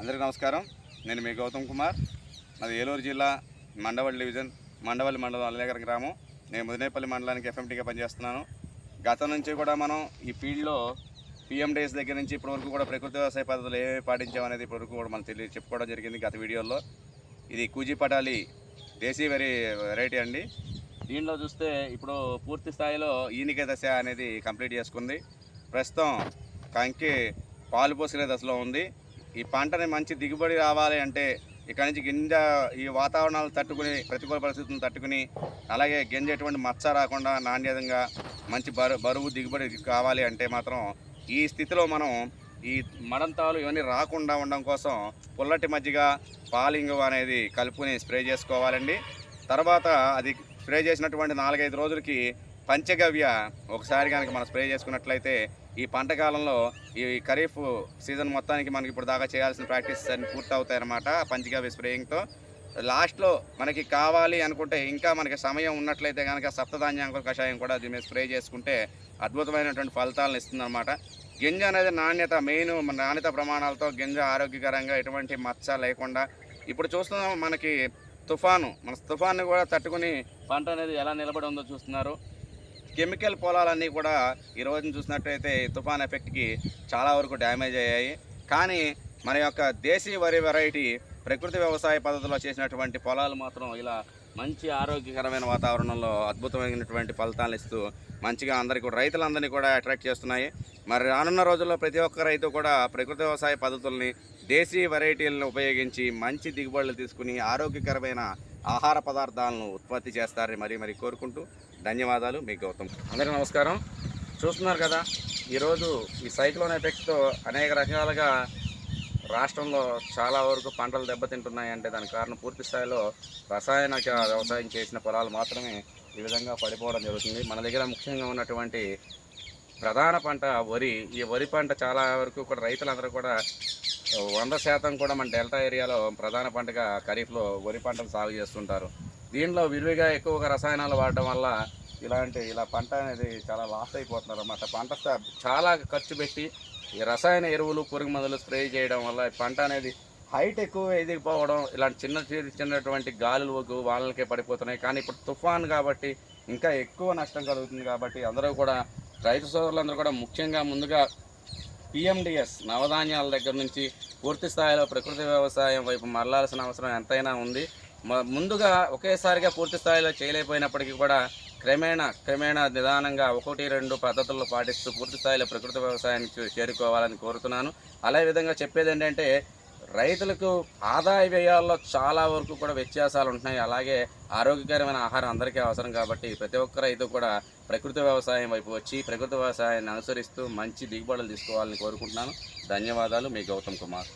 అందరికీ నమస్కారం. నేను మీ గౌతమ్ కుమార్. మాది ఏలూరు జిల్లా మండవల్లి డివిజన్ మండవల్లి మండలం అల్లనగర్ గ్రామం. నేను ముదినేపల్లి మండలానికి ఎఫ్ఎంటీగా పనిచేస్తున్నాను. గతం నుంచి కూడా మనం ఈ ఫీల్డ్లో పిఎండిఎస్ దగ్గర నుంచి ఇప్పటివరకు కూడా ప్రకృతి వ్యవసాయ పద్ధతులు ఏమేమి పాటించామనేది ఇప్పటివరకు కూడా మనం తెలియ చెప్పుకోవడం జరిగింది గత వీడియోలో. ఇది కూజీ పటాలి దేశీ వెరీ వెరైటీ అండి. దీనిలో చూస్తే ఇప్పుడు పూర్తి స్థాయిలో ఈనిక దశ అనేది కంప్లీట్ చేసుకుంది. ప్రస్తుతం కంకి పాలు పోసుకునే దశలో ఉంది. ఈ పంటని మంచి దిగుబడి రావాలి అంటే ఇక్కడ నుంచి గింజ ఈ వాతావరణాలు తట్టుకుని ప్రతికూల పరిస్థితులను తట్టుకుని అలాగే గింజ ఎటువంటి మచ్చ రాకుండా నాణ్యతంగా మంచి బరువు బరువు దిగుబడి కావాలి అంటే మాత్రం ఈ స్థితిలో మనం ఈ మడంతాలు ఇవన్నీ రాకుండా ఉండడం కోసం పుల్లటి మజ్జిగ పాలింగు అనేది కలుపుని స్ప్రే చేసుకోవాలండి. తర్వాత అది స్ప్రే చేసినటువంటి నాలుగైదు రోజులకి పంచగవ్య ఒకసారి కనుక మనం స్ప్రే చేసుకున్నట్లయితే ఈ పంట కాలంలో ఈ ఖరీఫ్ సీజన్ మొత్తానికి మనకి ఇప్పుడు దాకా చేయాల్సిన ప్రాక్టీస్ అన్ని పూర్తి అవుతాయి అన్నమాట స్ప్రేయింగ్తో. లాస్ట్లో మనకి కావాలి అనుకుంటే ఇంకా మనకి సమయం ఉన్నట్లయితే కనుక సప్తధాన్యాంకుల కషాయం కూడా దీని స్ప్రే చేసుకుంటే అద్భుతమైనటువంటి ఫలితాలను ఇస్తుందన్నమాట. గింజ అనేది నాణ్యత మెయిన్ నాణ్యత ప్రమాణాలతో గింజ ఆరోగ్యకరంగా ఎటువంటి మచ్చ లేకుండా. ఇప్పుడు చూస్తున్నాం మనకి తుఫాను మన తుఫాన్ని కూడా తట్టుకుని పంట అనేది ఎలా నిలబడి ఉందో చూస్తున్నారు. కెమికల్ పొలాలన్నీ కూడా ఈ రోజున చూసినట్టయితే తుఫాన్ ఎఫెక్ట్కి చాలా వరకు డ్యామేజ్ అయ్యాయి. కానీ మన యొక్క దేశీ వరి వెరైటీ ప్రకృతి వ్యవసాయ పద్ధతిలో చేసినటువంటి పొలాలు మాత్రం ఇలా మంచి ఆరోగ్యకరమైన వాతావరణంలో అద్భుతమైనటువంటి ఫలితాలు ఇస్తూ మంచిగా అందరికీ కూడా రైతులందరినీ కూడా అట్రాక్ట్ చేస్తున్నాయి. మరి రానున్న రోజుల్లో ప్రతి ఒక్క రైతు కూడా ప్రకృతి వ్యవసాయ పద్ధతుల్ని దేశీ వెరైటీలను ఉపయోగించి మంచి దిగుబడులు తీసుకుని ఆరోగ్యకరమైన ఆహార పదార్థాలను ఉత్పత్తి చేస్తారని మరీ మరి కోరుకుంటూ ధన్యవాదాలు మీ గౌతమ్. అందరికీ నమస్కారం. చూస్తున్నారు కదా ఈరోజు ఈ సైక్లోన్ ఎఫెక్ట్తో అనేక రకాలుగా రాష్ట్రంలో చాలా వరకు పంటలు దెబ్బతింటున్నాయంటే దానికి కారణం పూర్తి స్థాయిలో రసాయనిక వ్యవసాయం చేసిన పొలాలు మాత్రమే ఈ విధంగా పడిపోవడం జరుగుతుంది. మన దగ్గర ముఖ్యంగా ఉన్నటువంటి ప్రధాన పంట వరి. ఈ వరి పంట చాలా వరకు కూడా రైతులందరూ కూడా వంద శాతం కూడా మన డెల్టా ఏరియాలో ప్రధాన పంటగా ఖరీఫ్లో వరి పంటను సాగు చేస్తుంటారు. దీనిలో విరివిగా ఎక్కువగా రసాయనాలు వాడడం వల్ల ఇలాంటి ఇలా పంట అనేది చాలా లాస్ అయిపోతున్నారు అన్నమాట. పంట చాలా ఖర్చు పెట్టి ఈ రసాయన ఎరువులు పురుగు మందులు స్ప్రే చేయడం వల్ల ఈ పంట అనేది హైట్ ఎక్కువ ఎదిగిపోవడం ఇలాంటి చిన్న చిన్న చిన్నటువంటి గాలులకు వాళ్ళకే పడిపోతున్నాయి. కానీ ఇప్పుడు తుఫాన్ కాబట్టి ఇంకా ఎక్కువ నష్టం కలుగుతుంది కాబట్టి అందరూ కూడా రైతు సోదరులందరూ కూడా ముఖ్యంగా ముందుగా పిఎండిఎస్ నవధాన్యాల దగ్గర నుంచి పూర్తి స్థాయిలో ప్రకృతి వ్యవసాయం వైపు మరలాల్సిన అవసరం ఎంతైనా ఉంది. ముందుగా ఒకేసారిగా పూర్తి స్థాయిలో చేయలేకపోయినప్పటికీ కూడా క్రమేణా క్రమేణా నిదానంగా ఒకటి రెండు పద్ధతుల్లో పాటిస్తూ పూర్తి స్థాయిలో ప్రకృతి వ్యవసాయానికి చేరుకోవాలని కోరుతున్నాను. అదే విధంగా చెప్పేది ఏంటంటే రైతులకు ఆదాయ వ్యయాల్లో చాలా వరకు కూడా వ్యత్యాసాలు ఉంటున్నాయి. అలాగే ఆరోగ్యకరమైన ఆహారం అందరికీ అవసరం కాబట్టి ప్రతి ఒక్క రైతు కూడా ప్రకృతి వ్యవసాయం వైపు వచ్చి ప్రకృతి వ్యవసాయాన్ని అనుసరిస్తూ మంచి దిగుబడులు తీసుకోవాలని కోరుకుంటున్నాను. ధన్యవాదాలు. మీ గౌతమ్ కుమార్.